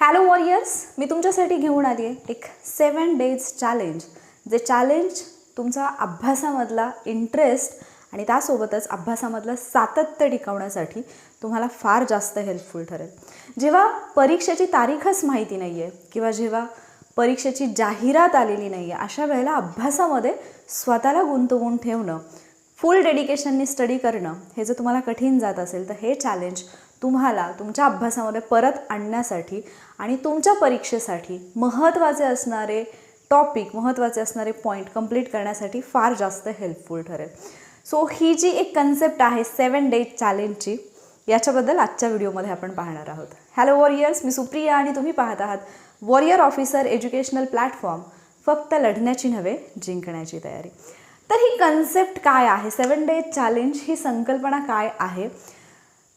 Hello warriors मी तुमच्यासाठी घेऊन आली आहे एक सेवन डेज चॅलेंज जे चॅलेंज तुमचा अभ्यासामधला इंटरेस्ट आणि त्यासोबतच अभ्यासामधलं सातत्य टिकवण्यासाठी तुम्हाला फार जास्त हेल्पफुल ठरेल. जेव्हा परीक्षेची तारीखच माहिती नाही आहे किंवा जेव्हा परीक्षेची जाहिरात आलेली नाही आहे अशा वेळेला अभ्यासामध्ये स्वतःला गुंतवून ठेवणं फुल डेडिकेशननी स्टडी करणं हे जर तुम्हाला कठीण जात असेल तर हे चॅलेंज तुम्हाला तुमच्या अभ्यासामध्ये परत आणण्यासाठी आणि तुमच्या परीक्षेसाठी महत्त्वाचे असणारे टॉपिक महत्त्वाचे असणारे पॉईंट कंप्लीट करण्यासाठी फार जास्त हेल्पफुल ठरेल. सो ही जी एक कन्सेप्ट आहे सेवन डेज चॅलेंजची याच्याबद्दल आजच्या व्हिडिओमध्ये आपण पाहणार आहोत. हॅलो वॉरियर्स मी सुप्रिया आणि तुम्ही पाहत आहात वॉरियर ऑफिसर एज्युकेशनल प्लॅटफॉर्म फक्त लढण्याची नव्हे जिंकण्याची तयारी. तर ही कन्सेप्ट काय आहे? सेवन डेज चॅलेंज ही संकल्पना काय आहे?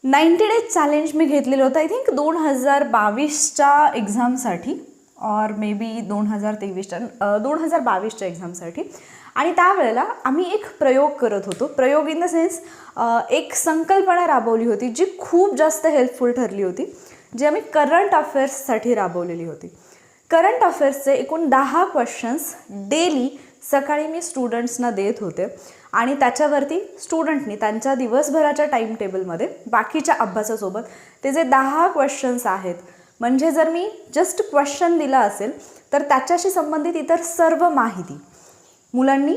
नाईन्टी डेज चॅलेंज मी घेतलेलं होतं. आय थिंक दोन हजार बावीसच्या एक्झामसाठी ऑर मे बी दोन हजार तेवीसच्या दोन हजार बावीसच्या एक्झामसाठी. आणि त्यावेळेला आम्ही एक प्रयोग करत होतो. प्रयोग इन द सेन्स एक संकल्पना राबवली होती जी खूप जास्त हेल्पफुल ठरली होती जी आम्ही करंट अफेअर्ससाठी राबवलेली होती. करंट अफेअर्सचे एकूण दहा क्वेश्चन्स डेली सकाळी मी स्टुडंट्सना देत होते. आणि त्याच्यावरती स्टुडंटनी त्यांच्या दिवसभराच्या टाईम टेबलमध्ये बाकीच्या अभ्यासासोबत ते जे दहा क्वेश्चन्स आहेत म्हणजे जर मी जस्ट क्वेश्चन दिला असेल तर त्याच्याशी संबंधित इतर सर्व माहिती मुलांनी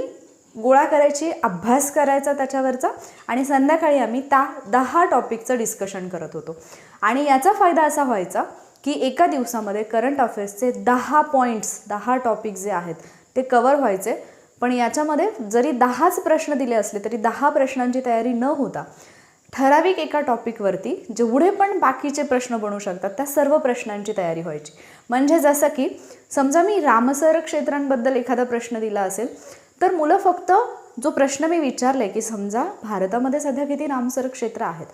गोळा करायची अभ्यास करायचा त्याच्यावरचा आणि संध्याकाळी आम्ही त्या दहा टॉपिकचं डिस्कशन करत होतो. आणि याचा फायदा असा व्हायचा की एका दिवसामध्ये करंट अफेअर्सचे दहा पॉईंट्स दहा टॉपिक जे आहेत ते कवर व्हायचे. पण याच्यामध्ये जरी दहाच प्रश्न दिले असले तरी दहा प्रश्नांची तयारी न होता ठराविक एका टॉपिकवरती जेवढे पण बाकीचे प्रश्न बनू शकतात त्या सर्व प्रश्नांची तयारी व्हायची. म्हणजे जसं की समजा मी रामसर क्षेत्रांबद्दल एखादा प्रश्न दिला असेल तर मुलं फक्त जो प्रश्न मी विचारला आहे की समजा भारतामध्ये सध्या किती रामसर क्षेत्र आहेत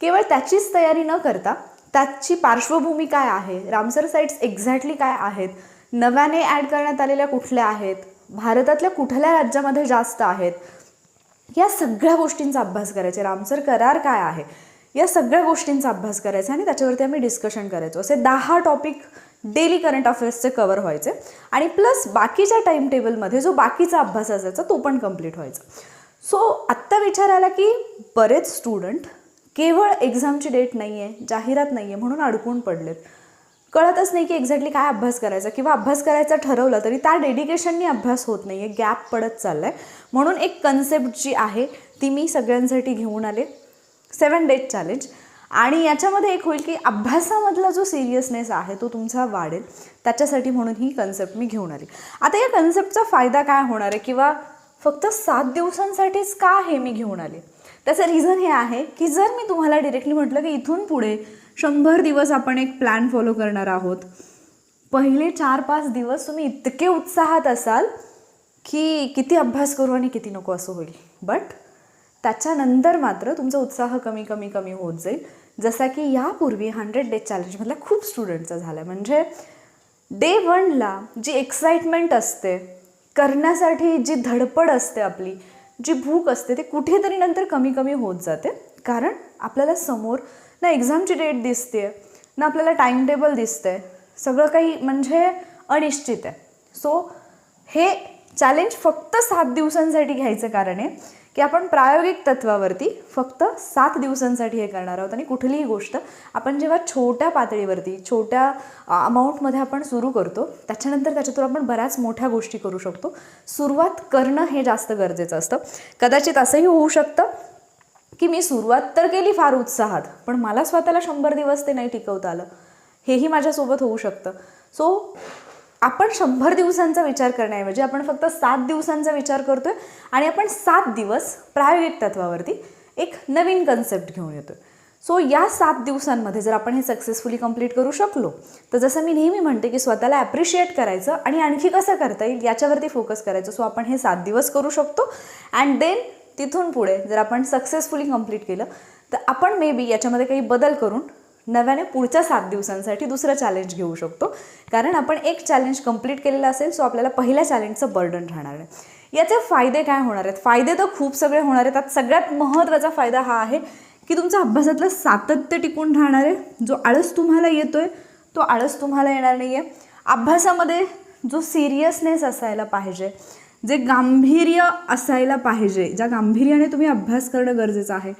केवळ त्याचीच तयारी न करता त्याची पार्श्वभूमी काय आहे रामसर साईट्स एक्झॅक्टली काय आहेत नव्याने ॲड करण्यात आलेल्या कुठल्या आहेत? भारतातल्या कुठल्या राज्यामध्ये जास्त आहेत? या सगळ्या गोष्टींचा अभ्यास करायचे रामसर करार काय आहे? या सगळ्या गोष्टींचा अभ्यास करायचा आणि त्याच्यावरती आम्ही डिस्कशन करायचो. असे दहा टॉपिक डेली करंट अफेअर्सचे कवर व्हायचे. आणि प्लस बाकीच्या टाईम टेबलमध्ये जो बाकीचा अभ्यास असायचा तो पण कंप्लीट व्हायचा. सो आत्ता विचार आला की बरेच स्टुडंट केवळ एक्झामची डेट नाही आहे जाहिरात नाही आहे म्हणून अडकून पडलेत. कळतच नाही की एक्झॅक्टली काय अभ्यास करायचा. किंवा अभ्यास करायचा ठरवलं तरी त्या डेडिकेशननी अभ्यास होत नाही. आहे गॅप पडत चालला आहे म्हणून एक कन्सेप्ट जी आहे ती मी सगळ्यांसाठी घेऊन आले. सेवन डेज चॅलेंज आणि याच्यामध्ये एक होईल की अभ्यासामधला जो सिरियसनेस आहे तो तुमचा वाढेल. त्याच्यासाठी म्हणून ही कन्सेप्ट मी घेऊन आली. आता या कन्सेप्टचा फायदा काय होणार आहे? किंवा फक्त सात दिवसांसाठीच का हे मी घेऊन आले? त्याचं रिझन हे आहे की जर मी तुम्हाला डिरेक्टली म्हटलं की इथून पुढे शंभर दिवस आपण एक प्लॅन फॉलो करणार आहोत. पहिले चार पाच दिवस तुम्ही इतके उत्साहात असाल की किती अभ्यास करू आणि किती नको असं होईल. बट त्याच्यानंतर मात्र तुमचा उत्साह कमी कमी कमी होत जाईल. जसा की यापूर्वी हंड्रेड डेज चॅलेंजमधल्या खूप स्टुडंटचा झाला आहे म्हणजे डे वनला जी एक्साइटमेंट असते करण्यासाठी जी धडपड असते आपली जी भूक असते ते कुठेतरी नंतर कमी कमी होत जाते. कारण आपल्याला समोर ना एक्झामची डेट दिसते ना आपल्याला टाईम टेबल दिसतंय सगळं काही म्हणजे अनिश्चित आहे. सो हे चॅलेंज फक्त सात दिवसांसाठी घ्यायचं कारण आहे. की आपण प्रायोगिक तत्वावरती फक्त सात दिवसांसाठी हे करणार आहोत आणि कुठलीही गोष्ट आपण जेव्हा छोट्या पातळीवरती छोट्या अमाऊंटमध्ये आपण सुरू करतो त्याच्यानंतर त्याच्यातून आपण बऱ्याच मोठ्या गोष्टी करू शकतो. सुरुवात करणं हे जास्त गरजेचं असतं. कदाचित असंही होऊ शकतं की मी सुरुवात तर केली फार उत्साहात पण मला स्वतःला शंभर दिवस ते नाही टिकवता आलं. हेही माझ्यासोबत होऊ शकतं. सो आपण शंभर दिवसांचा विचार करण्याऐवजी आपण फक्त सात दिवसांचा विचार करतो आहे आणि आपण सात दिवस प्रायोगिक तत्वावरती एक नवीन कन्सेप्ट घेऊन येतो सो या सात दिवसांमध्ये जर आपण हे सक्सेसफुली कंप्लीट करू शकलो तर जसं मी नेहमी म्हणते की स्वतःला ॲप्रिशिएट करायचं आणि आणखी कसं करता येईल याच्यावरती फोकस करायचं. सो आपण हे सात दिवस करू शकतो अँड देन तिथून पुढे जर आपण सक्सेसफुली कंप्लीट केलं तर आपण मे बी याच्यामध्ये काही बदल करून नव्याने पुढच्या सात दिवसांसाठी दुसरं चॅलेंज घेऊ शकतो. कारण आपण एक चॅलेंज कंप्लीट केलेलं असेल सो आपल्याला पहिल्या चॅलेंजचं बर्डन राहणार आहे. याचे फायदे काय होणार आहेत? फायदे तर खूप सगळे होणार आहेत. त्यात सगळ्यात महत्त्वाचा फायदा हा आहे की तुमचा अभ्यासातलं सातत्य टिकून राहणार आहे. जो आळस तुम्हाला येतो आहे तो आळस तुम्हाला येणार नाही आहे अभ्यासामध्ये जो सिरियसनेस असायला पाहिजे जे गांभीर्य असायला पाहिजे ज्या गांभीर्याने तुम्ही अभ्यास करणं गरजेचं आहे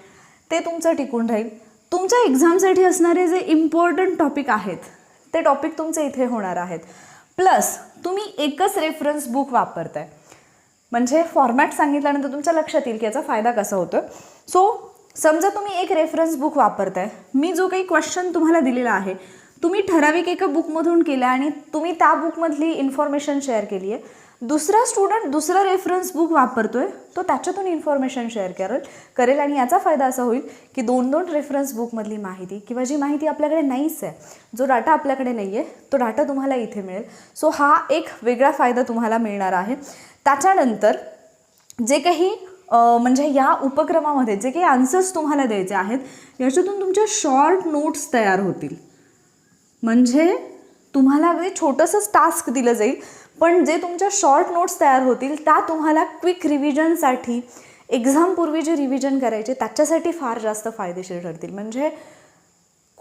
ते तुमचं टिकून राहील. तुमच्या एक्झामसाठी असणारे जे इम्पॉर्टंट टॉपिक आहेत ते टॉपिक तुमचे इथे होणार आहेत. प्लस तुम्ही एकच रेफरन्स बुक वापरताय. म्हणजे फॉर्मॅट सांगितल्यानंतर तुमच्या लक्षात येईल की याचा फायदा कसा होतो सो समजा तुम्ही एक रेफरन्स बुक वापरताय. मी जो काही क्वेश्चन तुम्हाला दिलेला आहे तुम्ही ठराविक एका बुकमधून केला आणि तुम्ही त्या बुकमधली इन्फॉर्मेशन शेअर केली आहे दुसरा स्टुडंट दुसरा रेफरन्स बुक वापरतोय तो त्याच्यातून इन्फॉर्मेशन शेअर करेल. करेल आणि याचा फायदा असा होईल की दोन दोन रेफरन्स बुकमधली माहिती किंवा जी माहिती आपल्याकडे नाहीच आहे जो डाटा आपल्याकडे नाही आहे तो डाटा तुम्हाला इथे मिळेल. सो हा एक वेगळा फायदा तुम्हाला मिळणार आहे. त्याच्यानंतर जे काही म्हणजे या उपक्रमामध्ये जे काही आन्सर्स तुम्हाला द्यायचे आहेत याच्यातून तुमच्या शॉर्ट नोट्स तयार होतील. म्हणजे तुम्हाला अगदी छोटंसंच टास्क दिलं जाईल. पण जे तुमच्या शॉर्ट नोट्स तयार होतील त्या तुम्हाला क्विक रिव्हिजनसाठी एक्झामपूर्वी जे रिव्हिजन करायचे त्याच्यासाठी फार जास्त फायदेशीर ठरतील. म्हणजे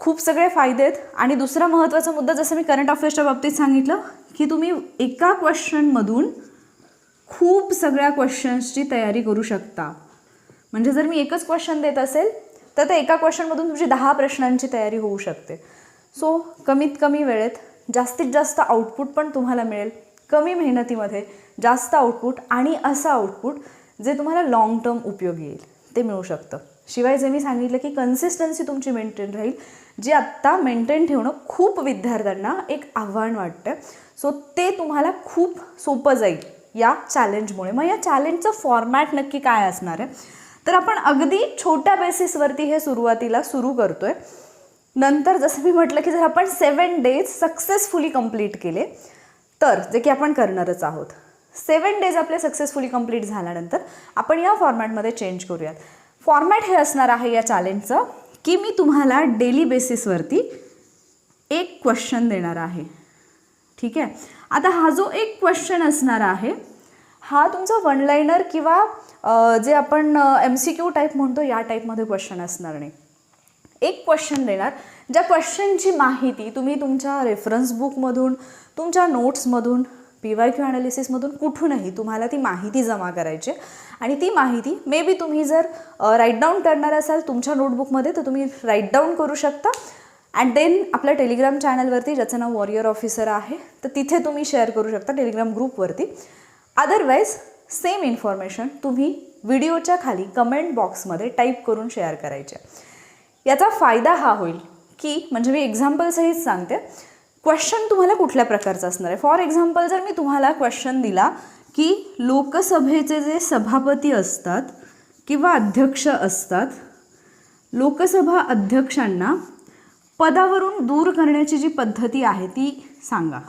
खूप सगळे फायदे आहेत. आणि दुसरा महत्त्वाचा मुद्दा जसं मी करंट अफेअर्सच्या बाबतीत सांगितलं की तुम्ही एका क्वेश्चनमधून खूप सगळ्या क्वेश्चन्सची तयारी करू शकता. म्हणजे जर मी एकच क्वेश्चन देत असेल तर त्या एका क्वेश्चनमधून तुमची दहा प्रश्नांची तयारी होऊ शकते. सो कमीत कमी वेळेत जास्तीत जास्त आउटपुट पण तुम्हाला मिळेल. कमी मेहनतीमध्ये जास्त आउटपुट आणि असं आउटपुट जे तुम्हाला लाँग टर्म उपयोगी येईल. ते मिळू शकतं. शिवाय जे मी सांगितलं की कन्सिस्टन्सी तुमची मेंटेन राहील जी आत्ता मेंटेन ठेवणं खूप विद्यार्थ्यांना एक आव्हान वाटतं. सो ते तुम्हाला खूप सोपं जाईल या चॅलेंजमुळे मग या चॅलेंजचं फॉर्मॅट नक्की काय असणार आहे? तर आपण अगदी छोट्या बेसिसवरती हे सुरुवातीला सुरू करतोय. नंतर जसं मी म्हटलं की जर आपण सेवन डेज सक्सेसफुली कंप्लीट केले तर जे की आपण करणारच आहोत. सेवन डेज आपले सक्सेसफुली कंप्लीट झाल्यानंतर आपण या फॉर्मॅटमध्ये चेंज करूयात. फॉर्मॅट हे असणार आहे या चॅलेंजचं की मी तुम्हाला डेली बेसिसवरती एक क्वेश्चन देणार आहे. ठीक आहे? आता हा जो एक क्वेश्चन असणार आहे हा तुमचा वनलायनर किंवा जे आपण एम सी क्यू टाईप म्हणतो या टाईपमध्ये क्वेश्चन असणार नाही. एक क्वेश्चन देणार. ज्या क्वेश्चनची माहिती तुम्ही तुमच्या रेफरन्स बुकमधून तुमच्या नोट्समधून पी वाय क्यू ॲनालिसिसमधून कुठूनही तुम्हाला ती माहिती जमा करायची आहे. आणि ती माहिती मे बी तुम्ही जर राईट डाऊन करणार असाल तुमच्या नोटबुकमध्ये तर तुम्ही राईट डाऊन करू शकता. अँड देन आपल्या टेलिग्राम चॅनलवरती ज्याचं नाव वॉरियर ऑफिसर आहे तर तिथे तुम्ही शेअर करू शकता टेलिग्राम ग्रुपवरती अदरवाईज सेम इन्फॉर्मेशन तुम्ही व्हिडिओच्या खाली कमेंट बॉक्समध्ये टाईप करून शेअर करायचे याचा फायदा हा होईल की म्हणजे मी एक्झाम्पलसहित सांगते. क्वेश्चन तुम्हाला कुठल्या प्रकारचा असणार आहे? फॉर एक्झाम्पल जर मी तुम्हाला क्वेश्चन दिला की लोकसभेचे जे सभापती असतात किंवा अध्यक्ष असतात लोकसभा अध्यक्षांना पदावरून दूर करण्याची जी पद्धती आहे ती सांगा.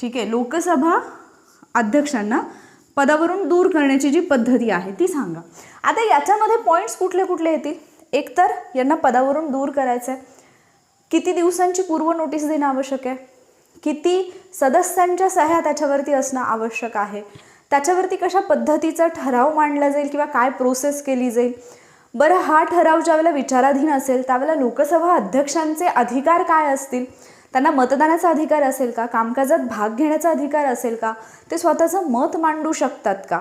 ठीक आहे लोकसभा अध्यक्षांना पदावरून दूर करण्याची जी पद्धती आहे ती सांगा. आता याच्यामध्ये पॉईंट्स कुठले कुठले येतील? एकतर यांना पदावरून दूर करायचं आहे किती दिवसांची पूर्व नोटीस देणं आवश्यक आहे? किती सदस्यांच्या सह्या त्याच्यावरती असणं आवश्यक आहे? त्याच्यावरती कशा पद्धतीचा ठराव मांडला जाईल किंवा काय प्रोसेस केली जाईल? बरं हा ठराव ज्यावेळेला विचाराधीन असेल त्यावेळेला लोकसभा अध्यक्षांचे अधिकार काय असतील? त्यांना मतदानाचा अधिकार असेल का? कामकाजात भाग घेण्याचा अधिकार असेल का? ते स्वतःचं मत मांडू शकतात का?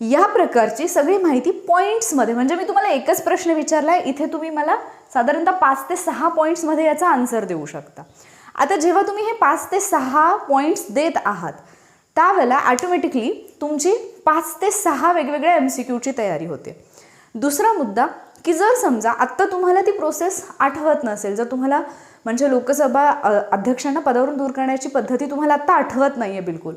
या प्रकारची सगळी माहिती पॉईंट्समध्ये म्हणजे मी तुम्हाला एकच प्रश्न विचारला आहे इथे तुम्ही मला साधारणतः पाच ते सहा पॉईंट्समध्ये याचा आन्सर देऊ शकता. आता जेव्हा तुम्ही हे पाच ते सहा पॉईंट्स देत आहात त्यावेळेला ॲटोमॅटिकली तुमची पाच ते सहा वेगवेगळ्या एम सी क्यूची तयारी होते. दुसरा मुद्दा की जर समजा आत्ता तुम्हाला ती प्रोसेस आठवत नसेल जर तुम्हाला म्हणजे लोकसभा अध्यक्षांना पदावरून दूर करण्याची पद्धती तुम्हाला आत्ता आठवत नाही आहे बिलकुल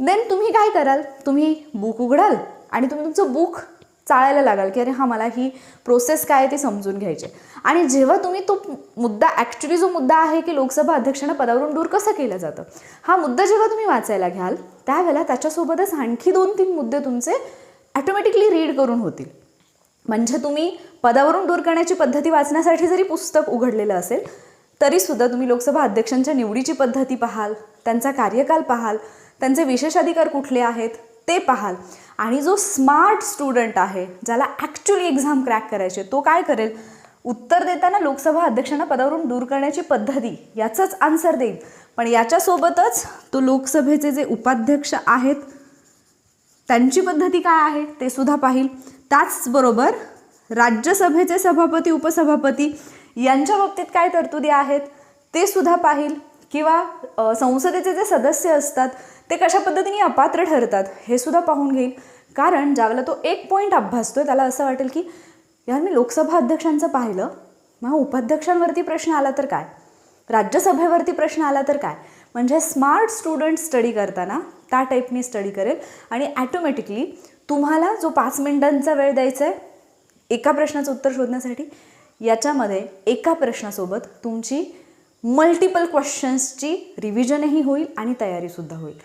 देन तुम्ही काय कराल? तुम्ही बुक उघडाल आणि तुम्ही तुमचं बुक चाळायला लागाल की अरे हा मला ही प्रोसेस काय आहे ती समजून घ्यायची आहे. आणि जेव्हा तुम्ही तो मुद्दा ॲक्च्युली जो मुद्दा आहे की लोकसभा अध्यक्षांना पदावरून दूर कसं केलं जातं हा मुद्दा जेव्हा तुम्ही वाचायला घ्याल त्यावेळेला त्याच्यासोबतच आणखी दोन तीन मुद्दे तुमचे ॲटोमॅटिकली रीड करून होतील म्हणजे तुम्ही पदावरून दूर करण्याची पद्धती वाचण्यासाठी जरी पुस्तक उघडलेलं असेल तरीसुद्धा तुम्ही लोकसभा अध्यक्षांच्या निवडीची पद्धती पाहाल त्यांचा कार्यकाल पाहाल त्यांचे विशेष अधिकार कुठले आहेत ते पाहाल. आणि जो स्मार्ट स्टुडंट आहे ज्याला ॲक्च्युली एक्झाम क्रॅक करायचे तो काय करेल? उत्तर देताना लोकसभा अध्यक्षांना पदावरून दूर करण्याची पद्धती याचंच आन्सर देईल. पण याच्यासोबतच तो लोकसभेचे जे उपाध्यक्ष आहेत त्यांची पद्धती काय आहे ते सुद्धा पाहिल. त्याचबरोबर राज्यसभेचे सभापती उपसभापती यांच्या बाबतीत काय तरतुदी आहेत ते सुद्धा पाहिल. किंवा संसदेचे जे सदस्य असतात ते कशा पद्धतीने अपात्र ठरतात हे सुद्धा पाहून घेईल कारण ज्यावेळेला तो एक पॉईंट अभ्यासतोय त्याला असं वाटेल की यार मी लोकसभा अध्यक्षांचं पाहिलं मग उपाध्यक्षांवरती प्रश्न आला तर काय? राज्यसभेवरती प्रश्न आला तर काय? म्हणजे स्मार्ट स्टुडंट स्टडी करताना त्या टाईपनी स्टडी करेल आणि ॲटोमॅटिकली तुम्हाला जो पाच मिनिटांचा वेळ द्यायचा आहे एका प्रश्नाचं उत्तर शोधण्यासाठी याच्यामध्ये एका प्रश्नासोबत तुमची मल्टिपल क्वेश्चन्सची रिव्हिजनही होईल आणि तयारीसुद्धा होईल.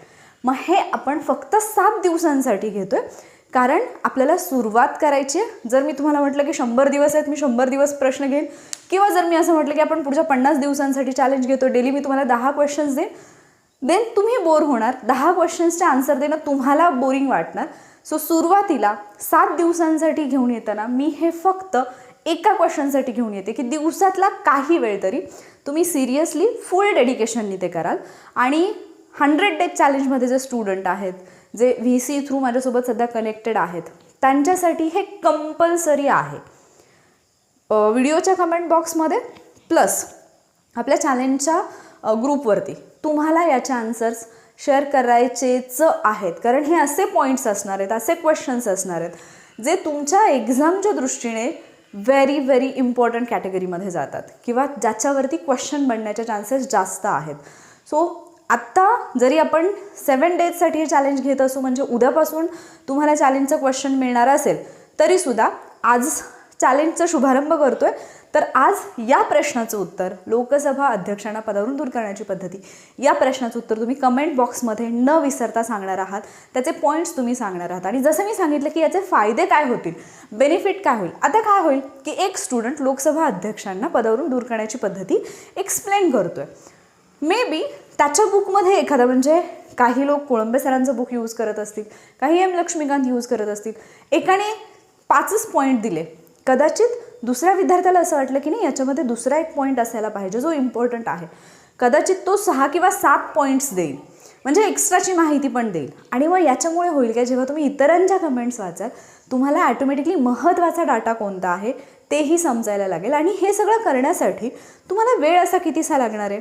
मग हे आपण फक्त सात दिवसांसाठी घेतो आहे कारण आपल्याला सुरुवात करायची आहे. जर मी तुम्हाला म्हटलं की शंभर दिवस आहेत मी शंभर दिवस प्रश्न घेईन. किंवा जर मी असं म्हटलं की आपण पुढच्या पन्नास दिवसांसाठी चॅलेंज घेतो डेली मी तुम्हाला दहा क्वेश्चन्स देईन. देन तुम्ही बोर होणार. दहा क्वेश्चन्सचे आन्सर देणं तुम्हाला बोरिंग वाटणार. सो सुरुवातीला सात दिवसांसाठी घेऊन येताना मी हे फक्त एका क्वेश्चनसाठी घेऊन येते की दिवसातला काही वेळ तरी तुम्ही सिरियसली फुल डेडिकेशननी ते कराल. आणि हंड्रेड डेज चॅलेंजमध्ये जे स्टुडंट आहेत जे व्ही सी थ्रू माझ्यासोबत सध्या कनेक्टेड आहेत त्यांच्यासाठी हे कंपल्सरी आहे. व्हिडिओच्या कमेंट बॉक्समध्ये प्लस आपल्या चॅलेंजच्या ग्रुपवरती तुम्हाला याचे आन्सर्स शेअर करायचेच आहेत. कारण हे असे पॉईंट्स असणार आहेत असे क्वेश्चन्स असणार आहेत जे तुमच्या एक्झामच्या दृष्टीने व्हेरी व्हेरी इम्पॉर्टंट कॅटेगरीमध्ये जातात किंवा ज्याच्यावरती क्वेश्चन बनण्याचे चान्सेस जास्त आहेत. सो आत्ता जरी आपण सेवन डेजसाठी हे चॅलेंज घेत असू म्हणजे उद्यापासून तुम्हाला चॅलेंजचं क्वेश्चन मिळणार असेल तरीसुद्धा आज चॅलेंजचा शुभारंभ करतोय. तर आज या प्रश्नाचं उत्तर लोकसभा अध्यक्षांना पदावरून दूर करण्याची पद्धती या प्रश्नाचं उत्तर तुम्ही कमेंट बॉक्समध्ये न विसरता सांगणार आहात. त्याचे पॉईंट्स तुम्ही सांगणार आहात. आणि जसं मी सांगितलं की याचे फायदे काय होतील बेनिफिट काय होईल आता काय होईल की एक स्टुडंट लोकसभा अध्यक्षांना पदावरून दूर करण्याची पद्धती एक्सप्लेन करतोय. मे बी त्याच्या बुकमध्ये एखादा म्हणजे काही लोक कोळंबे सरांचं बुक यूज करत असतील काही एम लक्ष्मीकांत यूज करत असतील एकाने पाचच पॉईंट दिले. कदाचित दुसऱ्या विद्यार्थ्याला असं वाटलं की नाही याच्यामध्ये दुसरा एक पॉईंट असायला पाहिजे जो इम्पॉर्टंट आहे. कदाचित तो सहा किंवा सात पॉईंट्स देईल. म्हणजे एक्स्ट्राची माहिती पण देईल. आणि मग याच्यामुळे होईल काय जेव्हा तुम्ही इतरांच्या कमेंट्स वाचाल तुम्हाला ॲटोमॅटिकली महत्त्वाचा डाटा कोणता आहे तेही समजायला लागेल. आणि हे सगळं करण्यासाठी तुम्हाला वेळ असा कितीसा लागणार आहे?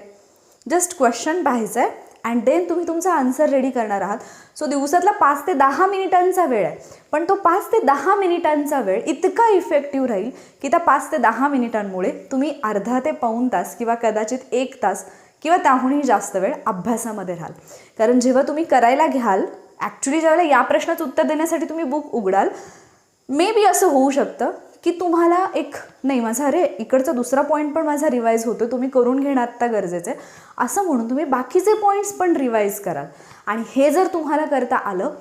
जस्ट क्वेश्चन पाहायचं आहे अँड देन तुम्ही तुमचा आन्सर रेडी करणार आहात. सो दिवसातला पाच ते दहा मिनिटांचा वेळ आहे. पण तो पाच ते दहा मिनिटांचा वेळ इतका इफेक्टिव्ह राहील की त्या पाच ते दहा मिनिटांमुळे तुम्ही अर्धा ते पाऊण तास किंवा कदाचित एक तास किंवा त्याहूनही जास्त वेळ अभ्यासामध्ये राहाल. कारण जेव्हा तुम्ही करायला घ्याल ॲक्च्युली ज्यावेळेला या प्रश्नाचं उत्तर देण्यासाठी तुम्ही बुक उघडाल मे बी असं होऊ शकतं की तुम्हाला एक नाही माझा अरे इकडचा दुसरा पॉईंट पण माझा रिवाईज होतो तुम्ही करून घेणं आत्ता गरजेचं आहे. असं म्हणून तुम्ही बाकीचे पॉईंट्स पण रिवाईज कराल. आणि हे जर तुम्हाला करता आलं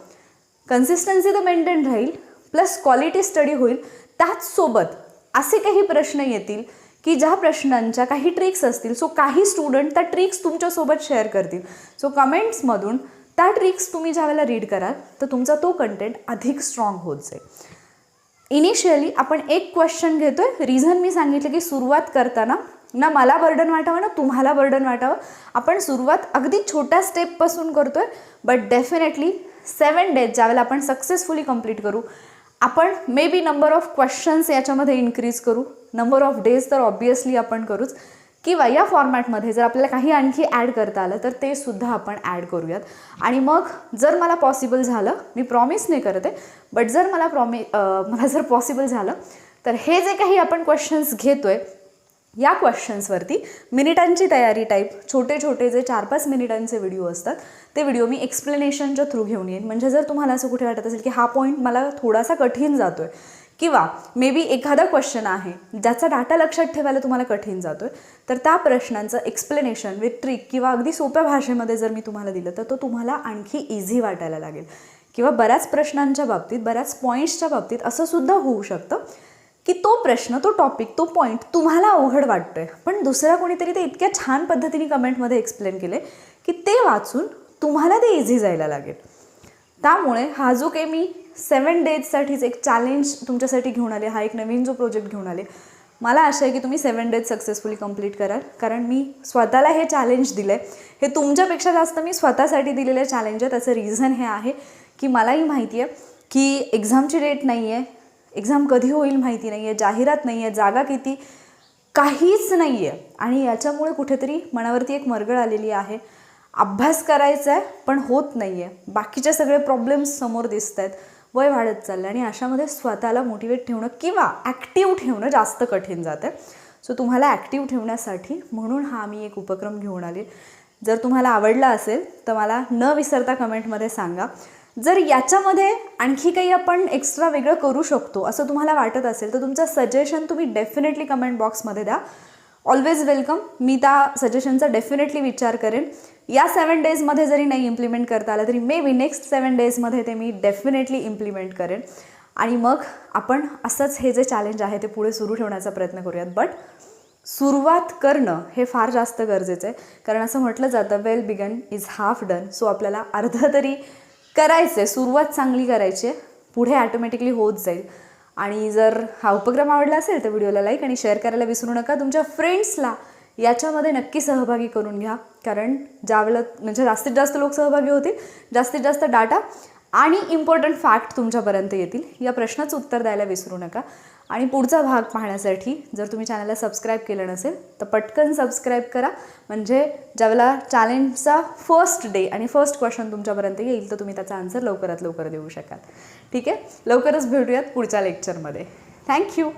कन्सिस्टन्सी तर मेंटेन राहील प्लस क्वालिटी स्टडी होईल. त्याचसोबत असे काही प्रश्न येतील की ज्या प्रश्नांच्या काही ट्रिक्स असतील सो काही स्टुडंट त्या ट्रिक्स तुमच्यासोबत शेअर करतील. सो कमेंट्समधून त्या ट्रिक्स तुम्ही ज्यावेळेला रीड कराल तर तुमचा तो कंटेंट अधिक स्ट्रॉंग होत जाईल. इनिशियली आपण एक क्वेश्चन घेतो आहे रिझन मी सांगितलं की सुरुवात करताना ना मला बर्डन वाटावं ना तुम्हाला बर्डन वाटावं. आपण सुरुवात अगदी छोट्या स्टेपपासून करतो आहे बट डेफिनेटली सेवन डेज ज्यावेळेला आपण सक्सेसफुली कंप्लीट करू आपण maybe number of questions याच्यामध्ये इन्क्रीज करू. नंबर ऑफ डेज तर ऑब्वियसली आपण करूच. किंवा या फॉर्मॅटमध्ये जर आपल्याला काही आणखी ॲड करता आलं तर ते सुद्धा आपण ॲड करूयात. आणि मग जर मला पॉसिबल झालं मी प्रॉमिस नाही करत आहे बट जर मला प्रॉमि मला जर पॉसिबल झालं तर हे जे काही आपण क्वेश्चन्स घेतो आहे या क्वेश्चन्सवरती मिनिटांची तयारी टाईप छोटे छोटे जे चार पाच मिनिटांचे व्हिडिओ असतात ते व्हिडिओ मी एक्सप्लेनेशनच्या थ्रू घेऊन येईन. म्हणजे जर तुम्हाला असं कुठे वाटत असेल की हा पॉईंट मला थोडासा कठीण जातो आहे किंवा मे बी एखादा क्वेश्चन आहे ज्याचा डाटा लक्षात ठेवायला तुम्हाला कठीण जातो आहे तर त्या प्रश्नांचं एक्सप्लेनेशन विथ ट्रिक किंवा अगदी सोप्या भाषेमध्ये जर मी तुम्हाला दिलं तर तो तुम्हाला आणखी इझी वाटायला लागेल. किंवा बऱ्याच प्रश्नांच्या बाबतीत बऱ्याच पॉईंट्सच्या बाबतीत असं सुद्धा होऊ शकतं की तो प्रश्न तो टॉपिक तो पॉईंट तुम्हाला अवघड वाटतो आहे पण दुसरा कोणीतरी ते इतक्या छान पद्धतीने कमेंटमध्ये एक्सप्लेन केले की ते वाचून तुम्हाला ते इझी जायला लागेल. त्यामुळे हा जो काही मी सेवन डेजसाठीच एक चॅलेंज तुमच्यासाठी घेऊन आले. हा एक नवीन जो प्रोजेक्ट घेऊन आले. मला आशा आहे की तुम्ही सेवन डेज सक्सेसफुली कंप्लीट कराल. कारण मी स्वतःला हे चॅलेंज दिलं आहे हे तुमच्यापेक्षा जास्त मी स्वतःसाठी दिलेलं चॅलेंज आहे त्याचं रिझन हे आहे की मलाही माहिती आहे की एक्झामची डेट नाही आहे एक्झाम कधी होईल माहिती नाही आहे जाहिरात नाही आहे जागा किती? काहीच नाही आहे आणि याच्यामुळे कुठेतरी मनावरती एक मरगळ आलेली आहे. अभ्यास करायचा आहे पण होत नाही आहे बाकीचे सगळे प्रॉब्लेम्स समोर दिसत आहेत वय वाढत चाललं आणि अशामध्ये स्वतःला मोटिवेट ठेवणं किंवा ॲक्टिव्ह ठेवणं जास्त कठीण जातं सो तुम्हाला ॲक्टिव्ह ठेवण्यासाठी म्हणून हा मी एक उपक्रम घेऊन आले. जर तुम्हाला आवडला असेल तर मला न विसरता कमेंटमध्ये सांगा. जर याच्यामध्ये आणखी काही आपण एक्स्ट्रा वेगळं करू शकतो असं तुम्हाला वाटत असेल तर तुमचं सजेशन तुम्ही डेफिनेटली कमेंट बॉक्समध्ये द्या. ऑलवेज वेलकम मी त्या सजेशनचा डेफिनेटली विचार करेन या सेवन डेजमध्ये जरी नाही इम्प्लिमेंट करता आलं तरी मे बी नेक्स्ट सेवन डेजमध्ये ते मी डेफिनेटली इम्प्लिमेंट करेन आणि मग आपण असंच हे जे चॅलेंज आहे ते पुढे सुरू ठेवण्याचा प्रयत्न करूयात बट सुरुवात करणं हे फार जास्त गरजेचं आहे कारण असं म्हटलं जातं well begun is half done so आपल्याला अर्ध तरी करायचं आहे सुरुवात चांगली करायची आहे पुढे ॲटोमॅटिकली होत जाईल आणि जर हा उपक्रम आवडला असेल तर व्हिडिओला लाईक आणि शेअर करायला विसरू नका. तुमच्या फ्रेंड्सला याच्यामध्ये नक्की सहभागी करून घ्या. कारण ज्यावेळेला म्हणजे जास्तीत जास्त लोक सहभागी होतील जास्तीत जास्त डाटा आणि इम्पॉर्टंट फॅक्ट तुमच्यापर्यंत येतील या प्रश्नाचं उत्तर द्यायला विसरू नका. आणि पुढचा भाग पाहण्यासाठी जर तुम्ही चॅनलला सबस्क्राईब केलं नसेल तर पटकन सबस्क्राईब करा. म्हणजे ज्यावेळेला चॅलेंजचा फर्स्ट डे आणि फर्स्ट क्वेश्चन तुमच्यापर्यंत येईल तर तुम्ही त्याचा आन्सर लवकरात लवकर देऊ शकाल. ठीक आहे? लवकरच भेटूयात पुढच्या लेक्चरमध्ये थँक्यू